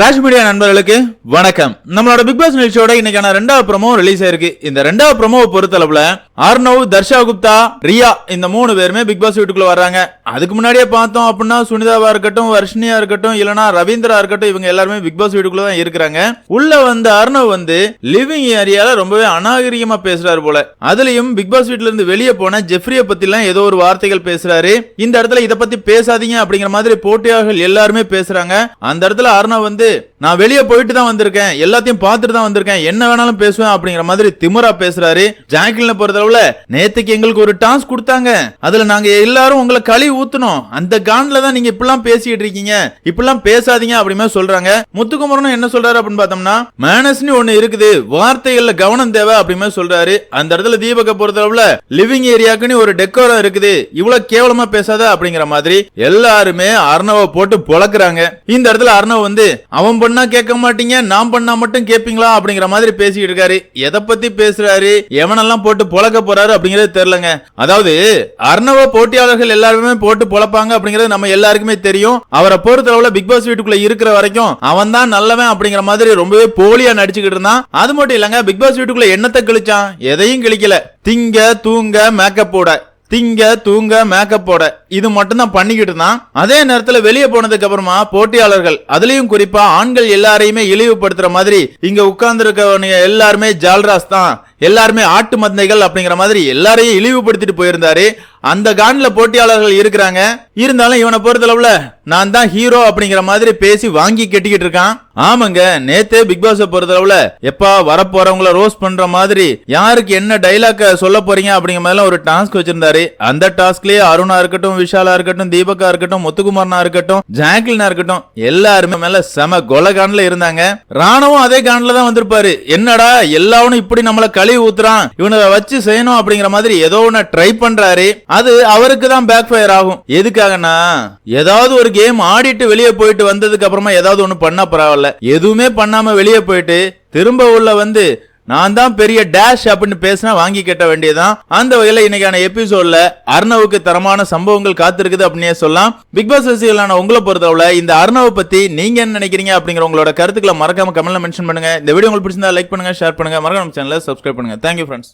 Raj media நண்பர்களுக்கு வணக்கம். நம்மளோட பிக் பாஸ் நிகழ்ச்சியோட இன்னைக்கான ரெண்டாவது ப்ரமோ ரிலீஸ் ஆயிருக்கு. இந்த ரெண்டாவது ப்ரோமோவை பொறுத்தளவுல ஆர்னவ் தர்ஷா குப்தா ரியா இந்த மூணு பேருமே பிக் பாஸ் வீட்டுக்குள்ள வர்றாங்க. அதுக்கு முன்னாடியே பார்த்தோம் அப்படின்னா சுனிதாவா இருக்கட்டும் வர்ஷினியா இருக்கட்டும் இல்லனா ரவீந்திரா இருக்கட்டும் இவங்க எல்லாருமே பிக் பாஸ் வீட்டுக்குள்ள தான் இருக்கிறாங்க. உள்ள வந்து அர்ணவ் வந்து லிவிங் ஏரியால ரொம்பவே அநாகரிகமா பேசுறாரு போல. அதுலயும் பிக் பாஸ் வீட்டுல இருந்து வெளியே போன ஜெஃப்ரிய பத்தி எல்லாம் ஏதோ ஒரு வார்த்தைகள் பேசுறாரு. இந்த இடத்துல இதை பத்தி பேசாதீங்க அப்படிங்கிற மாதிரி போட்டியாளர்கள் எல்லாருமே பேசுறாங்க. அந்த இடத்துல அர்ணவ் வந்து Hadi. நான் வெளியே போயிட்டு தான் வந்திருக்கேன். எல்லாத்தையும் பார்த்துட்டு தான் வந்திருக்கேன். என்ன வேணாலும் பேசுவேன் அப்படிங்கிற மாதிரி திமிரா பேசுறாரு. ஜாக்லின பொறுத்தளவுல நேத்துக்கு எங்களுக்கு ஒரு டாஸ்க் கொடுத்தாங்க. அதுல நாங்க எல்லாரும் உங்களை களி ஊத்தணும் அந்த கான்ல தான் நீங்க இப்படிலாம் பேசிட்டு இருக்கீங்க. இப்படிலாம் பேசாதீங்க அப்படிமே சொல்றாங்க. முத்துக்குமரனும் என்ன சொல்றாரு அப்படின்னு பார்த்தோம்னா மேனஸ்னு ஒண்ணு இருக்குது. வார்த்தைகள்ல கவனம் தேவை அப்படிமே சொல்றாரு. அந்த இடத்துல தீபக பொறுத்தளவுல லிவிங் ஏரியாக்குன்னு ஒரு டெக்கோரம் இருக்குது. இவ்வளவு கேவலமா பேசாத அப்படிங்கிற மாதிரி எல்லாருமே அர்ணவ போட்டு பொழக்குறாங்க. இந்த இடத்துல அர்ணவ் வந்து அவன் பண்ணா கேட்க மாட்டீங்க நான் பண்ணா மட்டும் கேப்பீங்களா அப்படிங்கிற மாதிரி பேசிட்டு இருக்காரு. எதை பத்தி பேசுறாரு? எவனெல்லாம் போட்டு பொழக்க போறாரு அப்படிங்கறது தெரியலங்க. அதாவது அர்ணவ போட்டியாளர்கள் எல்லாருமே போட்டு பொழப்பாங்க அப்படிங்கிறது நம்ம எல்லாருக்குமே தெரியும். அவரை பொறுத்தளவுல பிக் பாஸ் வீட்டுக்குள்ள இருக்கிற வரைக்கும் அவன் தான் நல்லவன் அப்படிங்கிற மாதிரி ரொம்பவே போலியா நடிச்சுக்கிட்டு இருந்தான். அது மட்டும் இல்லங்க பிக் பாஸ் வீட்டுக்குள்ள என்னத்தை கிழிச்சான்? எதையும் கிழிக்கல. திங்க தூங்க மேக்கப் போட. திங்க தூங்க மேக்கப் போட. இது மட்டும் தான் பண்ணிக்கிட்டு இருந்தான். அதே நேரத்துல வெளியே போனதுக்கு அப்புறமா போட்டியாளர்கள் அதுலயும் குறிப்பா ஆண்கள் எல்லாரையுமே இழிவுபடுத்துற மாதிரி இங்க உட்கார்ந்து எல்லாருமே ஜால்ராஸ் தான். எல்லாருமே ஆட்டு மந்தைகள் அப்படிங்கிற மாதிரி எல்லாரையும் இழிவுபடுத்திட்டு போயிருந்தாரு. அந்த கான்ல போட்டியாளர்கள் இருக்கிறாங்க. இருந்தாலும் இவனை பொறுத்தளவுல நான் தான் ஹீரோ அப்படிங்கிற மாதிரி பேசி வாங்கி கட்டிக்கிட்டு இருக்கான். ஆமாங்க நேத்தே பிக் பாஸ் பொறுத்தளவுல எப்பா வரப்போறவங்கள ரோஸ் பண்ற மாதிரி யாருக்கு என்ன டைலாக் சொல்ல போறீங்க அப்படிங்கிற மாதிரி ஒரு டாஸ்க் வச்சிருந்தாரு. அந்த டாஸ்க்லயே அருணா இருக்கட்டும் விஷாலா இருக்கட்டும் தீபகா இருக்கட்டும் முத்துக்குமார்னா இருக்கட்டும் ஜாக்லினா இருக்கட்டும் எல்லாருமே மேல செம கொலை கான்ல இருந்தாங்க. ராணுவம் அதே கான்ல தான் வந்திருப்பாரு. என்னடா எல்லாரும் இப்படி நம்மள கழுவி ஊத்துறான் இவனை வச்சு செய்யணும் அப்படிங்கிற மாதிரி ஏதோ ஒன்று ட்ரை பண்றாரு. அது அவருக்கு தான் பேக் ஃபயர் ஆகும். எதுக்காகனா ஏதாவது ஒரு கேம் ஆடிட்டு வெளியே போயிட்டு வந்ததுக்கு அப்புறமா ஏதாவது ஒண்ணு பண்ணா பரவாயில்ல. எதுவுமே பண்ணாம வெளியே போயிட்டு திரும்ப உள்ள வந்து நான் தான் பெரிய டேஷ் அப்படின்னு பேசினா வாங்கி கட்ட வேண்டியதான் அந்த வகையில இன்னைக்கான எபிசோட்ல அர்ணவுக்கு தரமான சம்பவங்கள் காத்திருக்குது அப்படின்னே சொல்லலாம். பிக் பாஸ் ரசிகர்களான உங்களை பொறுத்தவரை இந்த அர்ணவை பத்தி நீங்க என்ன நினைக்கிறீங்க அப்படிங்கிற உங்களோட கருத்துக்களை மறக்காம கமெண்ட்ல மென்ஷன் பண்ணுங்க. இந்த வீடியோ உங்களுக்கு பிடிச்சிருந்தா லைக் பண்ணுங்க ஷேர் பண்ணுங்க. மறக்காம சேனலை சப்ஸ்கிரைப் பண்ணுங்க. Thank you friends